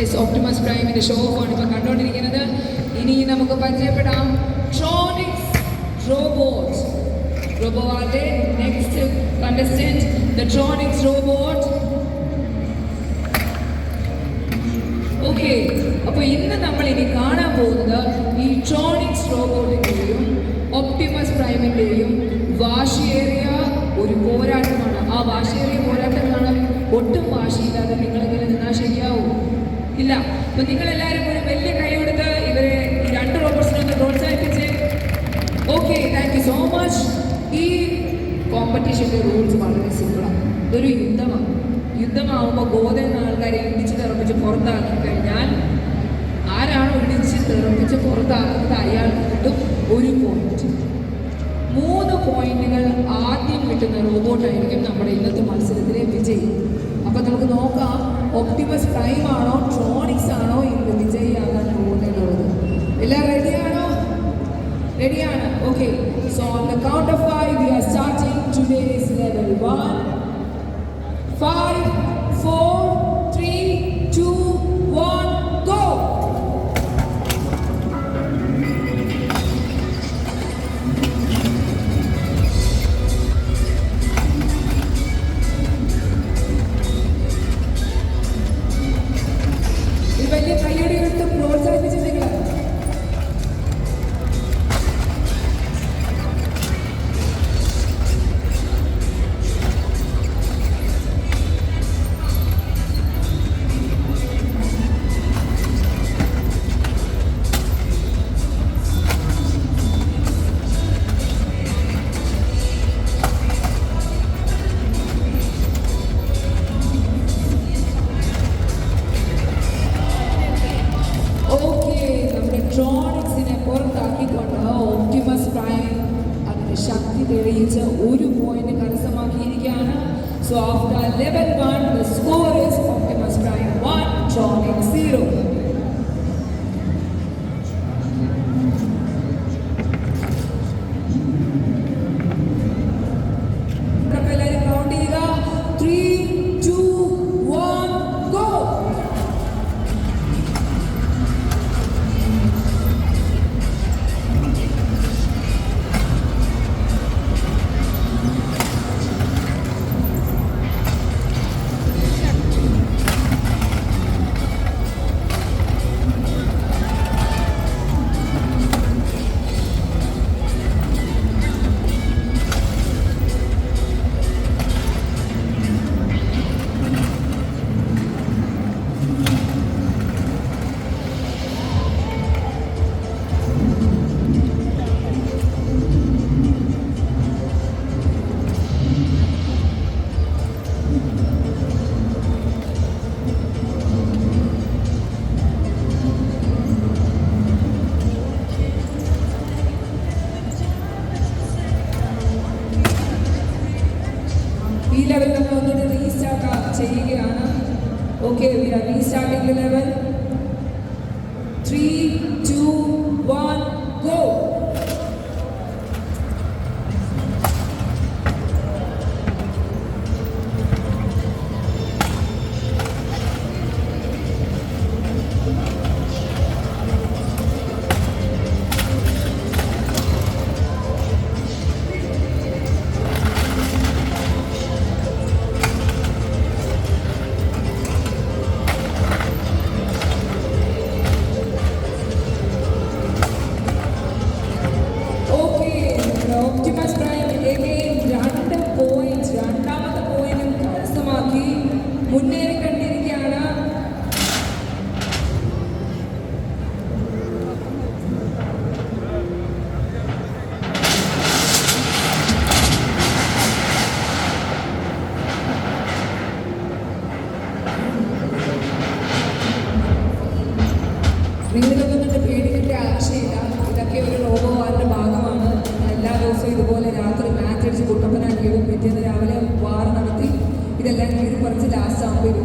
Yes Optimus പ്രൈമിന്റെ show off ആണ് ഇപ്പൊ കണ്ടുകൊണ്ടിരിക്കുന്നത് ഇനി നമുക്ക് പരിചയപ്പെടാം. Tronics robot റോബോയുടെ next contestant the Tronics robot okay അപ്പോൾ ഇന്ന് നമ്മൾ ഇനി കാണാൻ പോകുന്നത് ഈ ട്രോണിക്സ് റോബോട്ടിന്റെയും ഒപ്റ്റിമസ് പ്രൈമിന്റെയും വാശിയേറിയ ഒരു പോരാട്ടമാണ്. ആ വാശിയേറിയ പോരാട്ടമാണ് ഒട്ടും വാശിയില്ലാതെ ഇല്ല. അപ്പൊ നിങ്ങൾ എല്ലാവരും ഒരു വലിയ കൈ കൊടുത്ത് ഇവരെ രണ്ട് റോബോട്ട്സിനെ ഒന്ന് പ്രോത്സാഹിപ്പിച്ച്. Okay thank you so much ഈ കോമ്പറ്റീഷന്റെ റൂൾസ് വളരെ സിമ്പിളാണ് ഇതൊരു യുദ്ധമാണ്. യുദ്ധമാവുമ്പോൾ ഗോതയെന്ന ആൾക്കാരെ ഇടിച്ച് തെറപ്പിച്ച് പുറത്താക്കി കഴിഞ്ഞാൽ ആരാണോ ഇടിച്ച് തെറപ്പിച്ച് പുറത്താക്കുന്നത് അയാൾക്ക് കിട്ടും ഒരു പോയിന്റ് മൂന്ന് പോയിന്റുകൾ ആദ്യം കിട്ടുന്ന റോബോട്ടായിരിക്കും നമ്മുടെ ഇന്നത്തെ മത്സരത്തിലെ വിജയി അപ്പം നമുക്ക് നോക്കാം ഒപ്റ്റിമസ് പ്രൈം ആണോ ട്രോണിക്സ് ആണോ ഇന്ന് വിജയിയാകാൻ പോകുന്നത് എല്ലാം റെഡിയാണോ റെഡിയാണ് okay so on the count of five we are starting today's level one five four തെളിയിച്ച് ഒരു point കരസ്ഥമാക്കിയിരിക്കുകയാണ്. So after level one the score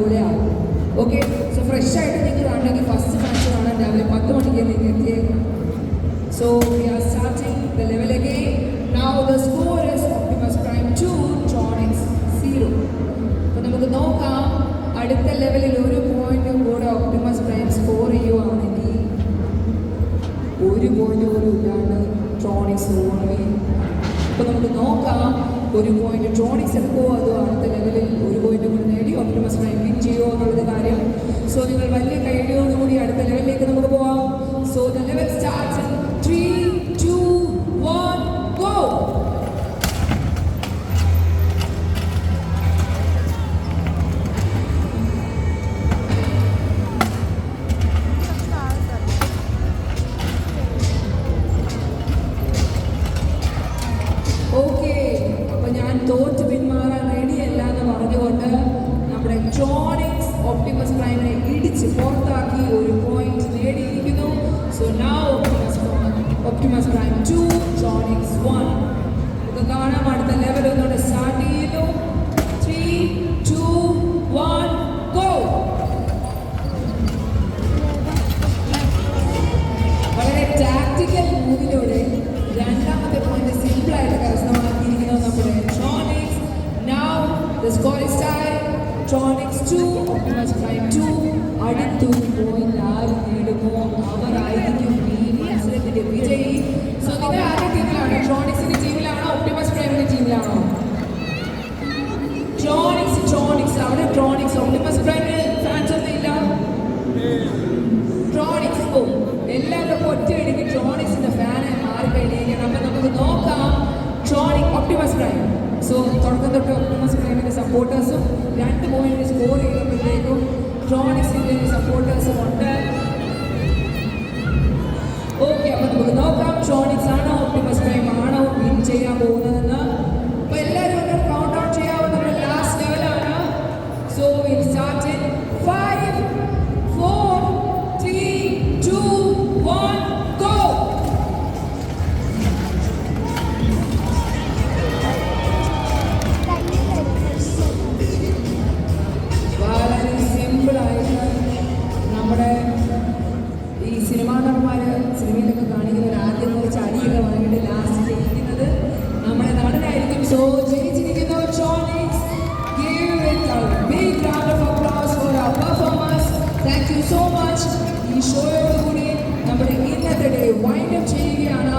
പോലെയാണ് ഓക്കെ സോ ഫ്രഷ് ആയിട്ട് നിങ്ങൾ ഫസ്റ്റ് മാച്ച് കാണാൻ രാവിലെ പത്ത് മണിക്ക് നിങ്ങൾ so we are starting the level again now the score is Optimus Prime two Tronics zero അപ്പോൾ നമുക്ക് നോക്കാം. അടുത്ത ലെവലിൽ ഒരു പോയിന്റും കൂടെ ഓപ്റ്റിമസ് പ്രൈം സ്കോർ ചെയ്യുവാണെങ്കിൽ ഒരു പോയിന്റ് പോലും ഇല്ലാണ്ട് ട്രോണിക്സ് ഓർമ്മയും അപ്പോൾ നമുക്ക് നോക്കാം. ഒരു പോയിന്റ് ട്രോണിക്സ് എടുക്കുമോ അതോ അടുത്ത ലെവലിൽ ഒരു now the score is tie 2 Optimus Prime 2 അടുത്തു പോയി ആര് നേടുമോ അവരായിരിക്കും ഈ മത്സരത്തിന്റെ വിജയി. സോ നിങ്ങൾ ആരുടെ ടീമിലാണ്. ട്രോണിക്സിന്റെ ടീമിലാണോ? ഒപ്റ്റിമസ് പ്രൈമിന്റെ ടീമിലാണോ? ട്രോണിക്സ് ട്രോണിക്സ് അവിടെ ട്രോണിക്സ് ഒപ്റ്റിമസ് പ്രൈമിന് ഫാൻസ് ഒന്നും ഇല്ല. ട്രോണിക്സ് ഓ എല്ലാവരും ഒറ്റയടിക്ക് ട്രോണിക്സിന്റെ ഫാനായി മാറിക്കഴിഞ്ഞിരിക്കണം അപ്പൊ നമുക്ക് നോക്കാം. ട്രോണിക് ഒപ്റ്റിമസ് പ്രൈം സോ തുടക്കം തൊട്ട് ഒപ്റ്റിമസ് സപ്പോർട്ടേഴ്സും രണ്ട് പോയിന്റ് സ്കോർ ചെയ്തപ്പോഴത്തേക്കും ട്രോണിക്സിന്റെ സപ്പോർട്ടേഴ്സും ഉണ്ട്. ഓക്കെ അപ്പൊ നമുക്ക് നോക്കാം. ട്രോണിക്സ് ആണോ നടനായിരിക്കും so ജയിച്ചിരിക്കുന്നു ട്രോണിക്സ് Give it a big round of applause for our performance. Thank you so much. ഈ ഷോയോടുകൂടി നമ്മുടെ ഇന്നത്തെ ഡേ വൈൻഡ് അപ്പ് ചെയ്യുകയാണ്